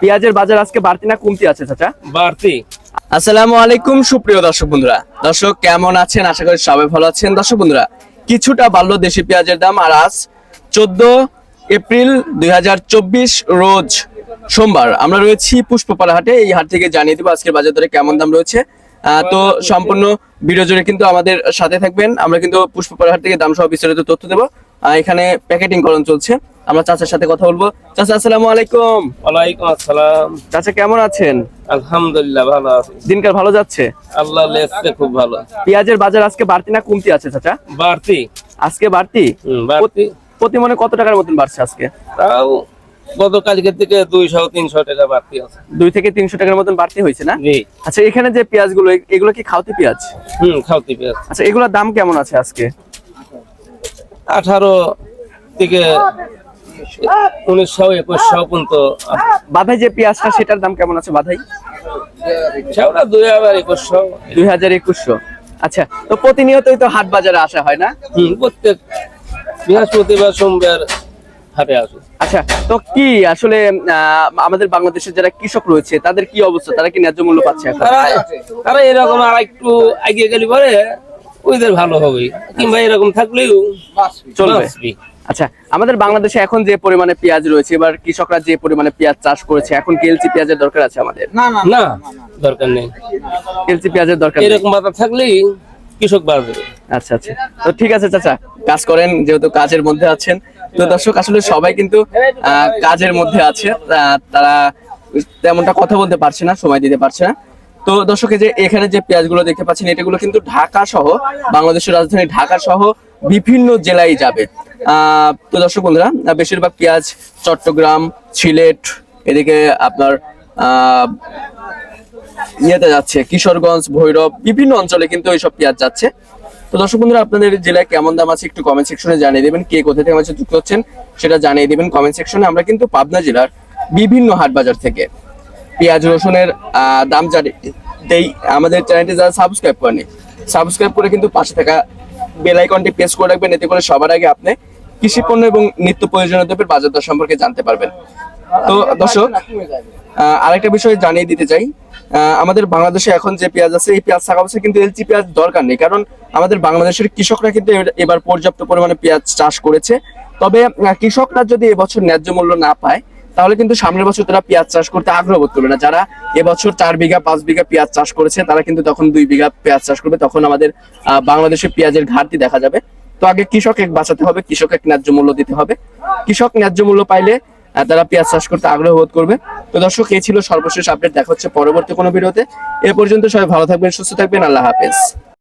পেঁয়াজের বাজার আজকে বাড়তি না কমতি আছে চাচা? বাড়তি। আসসালামু আলাইকুম সুপ্রিয় দর্শক বন্ধুরা। দর্শক কেমন আছেন? আশা করি সবাই ভালো আছেন। দর্শক বন্ধুরা কিছুটা বাড়লো দেশি পেঁয়াজের দাম আর আজ চোদ্দ এপ্রিল দুই হাজার চব্বিশ রোজ সোমবার। আমরা রয়েছি পুষ্পপাড়া হাটে। এই হাট থেকে জানিয়ে দেবো আজকের বাজার দরে কেমন দাম রয়েছে। আহ, তো সম্পূর্ণ ভিডিও জুড়ে কিন্তু আমাদের সাথে থাকবেন। আমরা কিন্তু পুষ্পপাড়া হাট থেকে দাম সহ বিস্তারিত তথ্য দেবো। এখানে প্যাকেটিং করণ চলছে। আমরা চাচার সাথে কথা বলব। চাচা আসসালামু আলাইকুম। ওয়ালাইকুম আসসালাম। চাচা কেমন আছেন? আলহামদুলিল্লাহ ভালো আছি। দিনকাল ভালো যাচ্ছে? আল্লাহ লেসতে খুব ভালো। পেঁয়াজের বাজার আজকে বাড়তি না কমতি আছে চাচা? বাড়তি। আজকে বাড়তি? বাড়তি। প্রতি মনে কত টাকার মতন বাড়ছে আজকে? তাও গত থেকে দুইশো তিনশো টাকা বাড়তি আছে। দুই থেকে তিনশো টাকার মতন বাড়তি হয়েছে না? আচ্ছা এখানে যে পেঁয়াজগুলো এগুলো কি খাওয়াতে পেঁয়াজ? হুম খাওয়াতে পেঁয়াজ। আচ্ছা এগুলোর দাম কেমন আছে আজকে? আঠারো থেকে উনিশশো একুশশো পর্যন্ত বাধাই যে পেঁয়াজটা সেটার দাম কেমন আছে বাধাই? সেটা দুই হাজার একুশশো দুই হাজার একুশশো আচ্ছা তো প্রতিনিয়তই তো হাট বাজারে আসা হয় না? হুম প্রত্যেক বৃহস্পতিবার সোমবার হাটে আসে। আচ্ছা তো কি আসলে আহ, আমাদের বাংলাদেশের যারা কৃষক রয়েছে তাদের কি অবস্থা? তারা কি ন্যায্য মূল্য পাচ্ছে তারা এরকম আর একটু এগিয়ে গেলে পরে ওইদের ভালো হবে। কিংবা এরকম থাকলেও চলবে। আচ্ছা আমাদের বাংলাদেশে এখন যে পরিমাণে পেঁয়াজ রয়েছে এবার কৃষকরা যে পরিমাণে পেঁয়াজ চাষ করেছে এখন কি এলসি পেঁয়াজের দরকার আছে আমাদের? না দরকার নেই। এলসি পেঁয়াজের দরকার এরকম বাজার থাকলেই কৃষক বাঁচবে। আচ্ছা আচ্ছা। তো ঠিক আছে চাচা কাজ করেন যেহেতু কাজের মধ্যে আছেন। তো দর্শক আসলে সবাই কিন্তু আহ, কাজের মধ্যে আছে। আহ, তারা তেমনটা কথা বলতে পারছে না সময় দিতে পারছে না। তো দর্শক যে এখানে যে পেঁয়াজগুলো দেখতে পাচ্ছেন, এটাগুলো কিন্তু ঢাকা সহ, বাংলাদেশের রাজধানী ঢাকা সহ বিভিন্ন জেলায় যাবে। তো দর্শক বন্ধুরা, বেশিরভাগ পেঁয়াজ চট্টগ্রাম, সিলেট, এদিকে আপনার ইয়েতে যাচ্ছে, কিশোরগঞ্জ, ভৈরব, বিভিন্ন অঞ্চলে কিন্তু এইসব পেঁয়াজ যাচ্ছে। তো দর্শক বন্ধুরা, আপনাদের জেলায় কেমন দাম আছে একটু কমেন্ট সেকশনে জানিয়ে দেবেন, কে কোথা থেকে আমাদের যুক্ত হচ্ছেন সেটা জানিয়ে দেবেন কমেন্ট সেকশনে আমরা কিন্তু পাবনা জেলার বিভিন্ন হাট বাজার থেকে। পেঁয়াজ রসুনের দাম জানিয়ে দেই, আমাদের চ্যানেলটি যারা সাবস্ক্রাইব করেনি সাবস্ক্রাইব করে কিন্তু পাশে থাকা বেল আইকনটি প্রেস করে রাখবেন, এতে করে সবার আগে আপনি কৃষি পণ্য এবং নিত্য প্রয়োজনীয় দ্রব্যের বাজার দর সম্পর্কে জানতে পারবেন। তো দর্শক আরেকটা বিষয় জানিয়ে দিতে চাই আমাদের বাংলাদেশে এখন যে পেঁয়াজ আছে, এই পেঁয়াজ থাকা অবস্থায় কিন্তু এলচি পেঁয়াজ দরকার নেই, কারণ আমাদের বাংলাদেশের কৃষকরা কিন্তু এবার পর্যাপ্ত পরিমাণে পেঁয়াজ চাষ করেছে। তবে কৃষকরা যদি এবছর ন্যায্য মূল্য না পায় তাহলে কিন্তু সামনের বছর তারা পেঁয়াজ চাষ করতে আগ্রহ বোধ করবে না। যারা এবছর চার বিঘা, পাঁচ বিঘা পেঁয়াজ চাষ করেছে, তারা কিন্তু তখন দুই বিঘা পেঁয়াজ চাষ করবে। তখন আমাদের বাংলাদেশে পেঁয়াজের ঘাটতি দেখা যাবে। তো আগে কৃষক এক বাঁচাতে হবে কৃষক এক ন্যায্য মূল্য দিতে হবে। কৃষক ন্যায্য মূল্য পাইলে তারা পেঁয়াজ চাষ করতে আগ্রহ বোধ করবে। তো দর্শক, এই ছিল সর্বশেষ আপডেট দেখা হচ্ছে পরবর্তী কোনো ভিডিওতে। এ পর্যন্ত সবাই ভালো থাকবেন, সুস্থ থাকবেন। আল্লাহ হাফেজ।